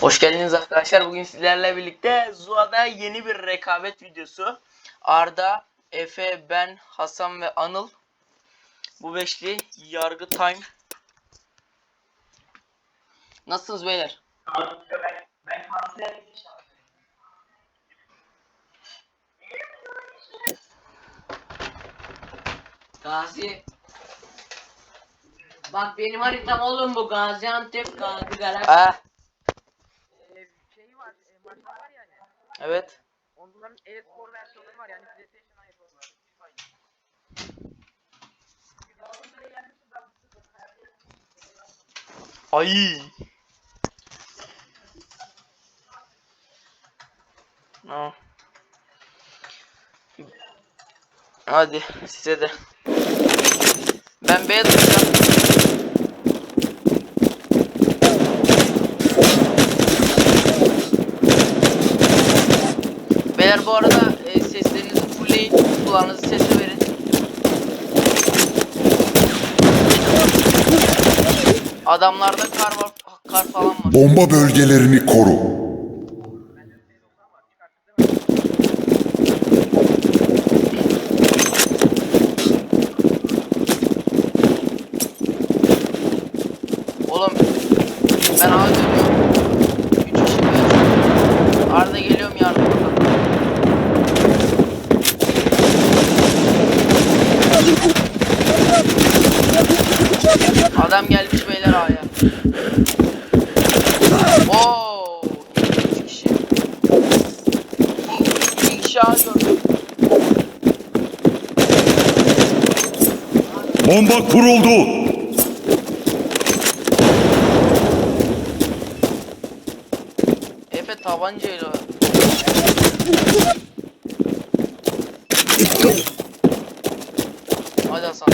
Hoş geldiniz arkadaşlar. Bugün sizlerle birlikte Zua'da yeni bir rekabet videosu. Arda, Efe, ben, Hasan ve Anıl. Bu beşli yargı time. Nasılsınız beyler? Gazi. Bak benim haritam oğlum bu Gaziantep Gazi Galaksi e, şeyi var, e, maçlar var yani. Evet. Onların e-spor versiyonları var yani PlayStation'a yapıyorlar. Ay. Tamam. Hadi size de. Ben tutacağım. Beyler bu arada e, seslerinizi fullleyin. Kulağınızı sese verin. Adamlarda kar var, kar falan var. Bomba bölgelerini koru. Oğlum ben ağa dönüyorum. Üç kişi böyle. Arda geliyorum yardıma. Adam gelmiş beyler ağaya. Oo, üç kişi. İki, iki kişi ağa gördüm. Bomba kuruldu. Efe tabancayla. Hadi Hasan.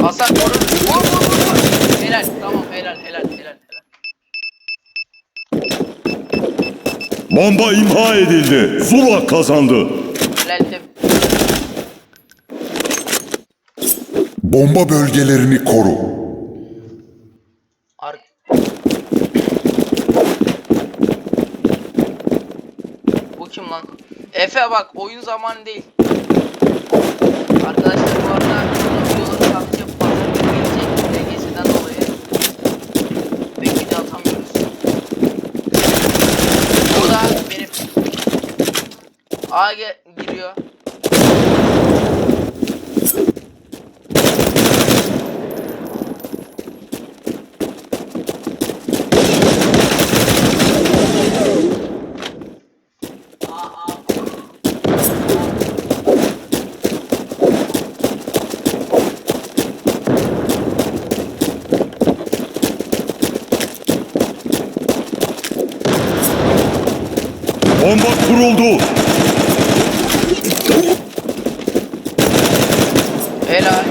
Hasan vur vur vur vur vur. Helal tamam helal helal helal helal. Bomba imha edildi. Zula kazandı. Helal de. Bomba bölgelerini koru. Ar Bu kim lan? Efe bak oyun zamanı değil. Arkadaşlar bu arada videoları sadece pazar günü gelecek LGS'den dolayı. Ve video atamıyoruz. Burada benim A giriyor. Bomba kuruldu. Helal.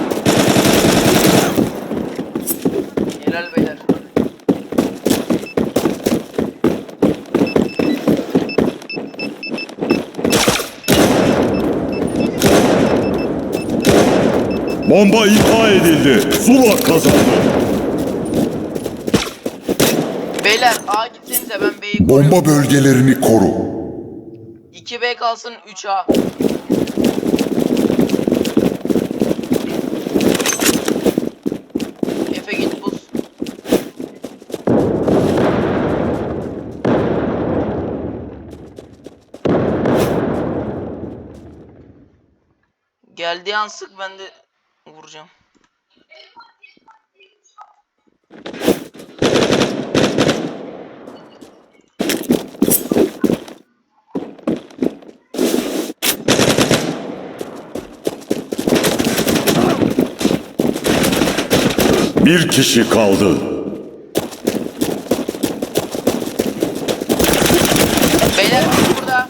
Helal beyler. Bomba imha edildi. Zula kazandı. Beyler A gitsenize ben B'yi koruyorum. Bomba bölgelerini koru. 2B kalsın 3A. Efe git buz. Geldiği an sık ben de vuracağım. Bir kişi kaldı. Beyler burada.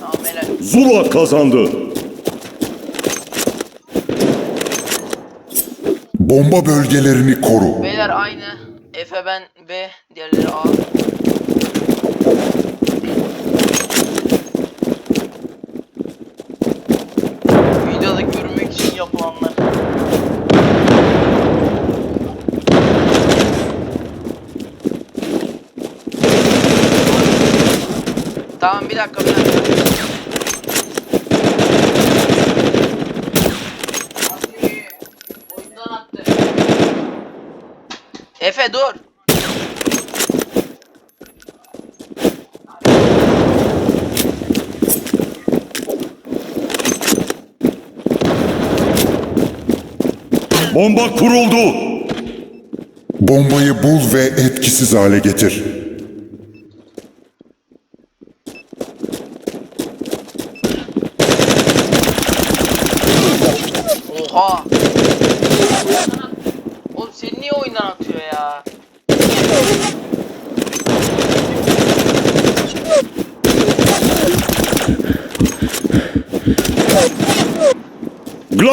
Tamam. Zula kazandı. Bomba bölgelerini koru. Beyler aynı. Efe ben B, diğerleri A. Tamam bir dakika bir dakika. Efe dur. Bomba kuruldu. Bombayı bul ve etkisiz hale getir. Oha. Oğlum seni niye oyundan atıyor ya?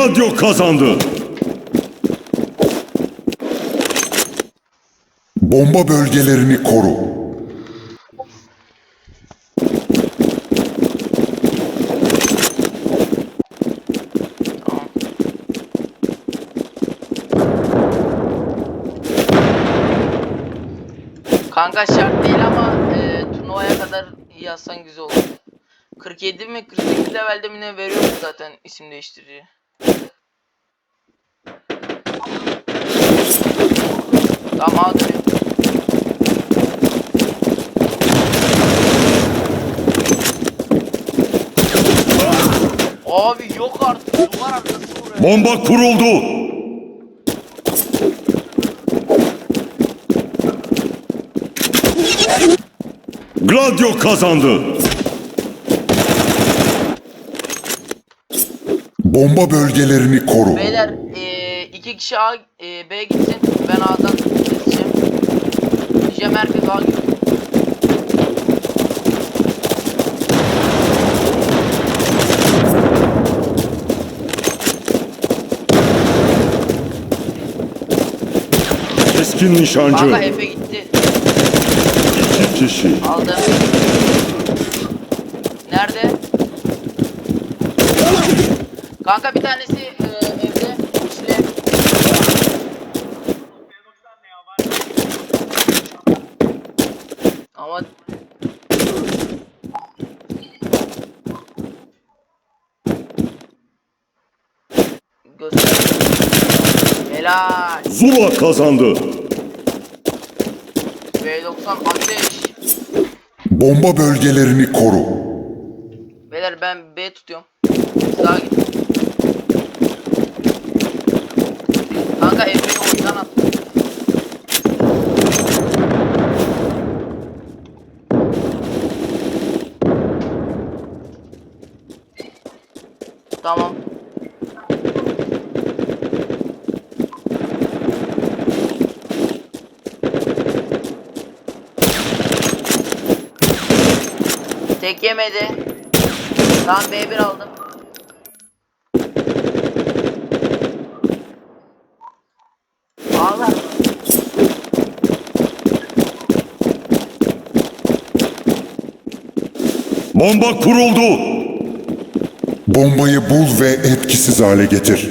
Gladio kazandı. Bomba bölgelerini koru. Kanka şart değil ama e, turnuvaya kadar yazsan güzel olur. 47 mi 48 levelde mi ne veriyor zaten isim değiştirici. Tamam abi. Abi yok artık duvar. Bomba kuruldu. Gladio kazandı. Bomba bölgelerini koru. Beyler eee, iki kişi A, eee, B gitsin. Ben A'dan gideceğim. Diyeceğim herkes A gidiyor. Keskin nişancı. Kanka Efe gitti. İki kişi. Aldım. Nerede? Kanka bir tanesi evde. İşte. Ama Göster. Helal. Zula kazandı. B90 ateş. Bomba bölgelerini koru. Beyler ben B tutuyorum. Sağa git. Kanka Efe'yi oyundan at. Tamam. Tek yemedi. Tamam B1 aldım. Bomba kuruldu. Bombayı bul ve etkisiz hale getir.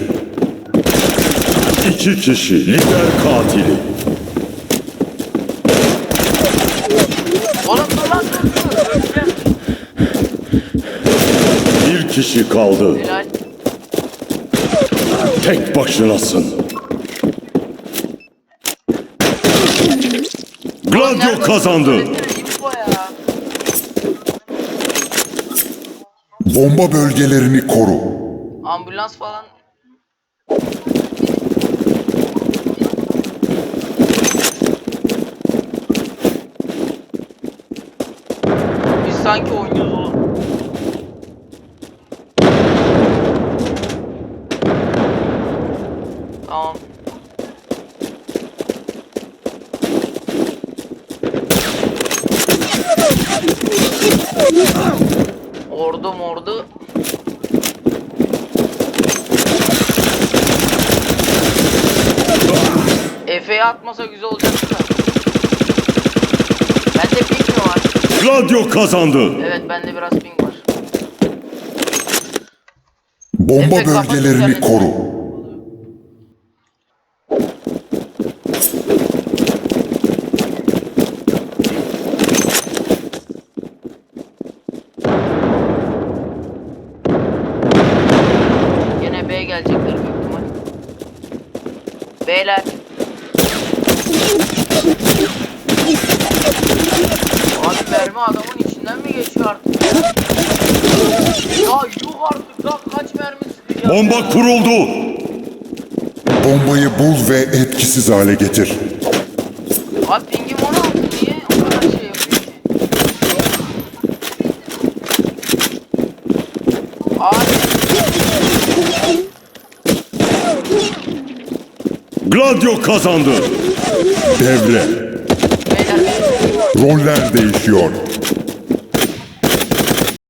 İki kişi lider katili. Bir kişi kaldı. Helal. Tek başınasın. Gladio kazandı. Bomba bölgelerini koru. Ambulans falan. Biz sanki oynuyoruz oğlum. Tamam. Ordu mordu. Efe'ye atmasa güzel olacaktı da. Bende ping mi var? Gladio kazandı. Evet bende biraz ping var. Bomba Efe, bölgelerini koru. Beyler. Abi mermi adamın içinden mi geçiyor artık ya? Ya yuh artık daha kaç mermi sıkacağız Bomba ya? kuruldu. Bombayı bul ve etkisiz hale getir. Abi pingim 16 Gladio kazandı. Devre. Roller değişiyor.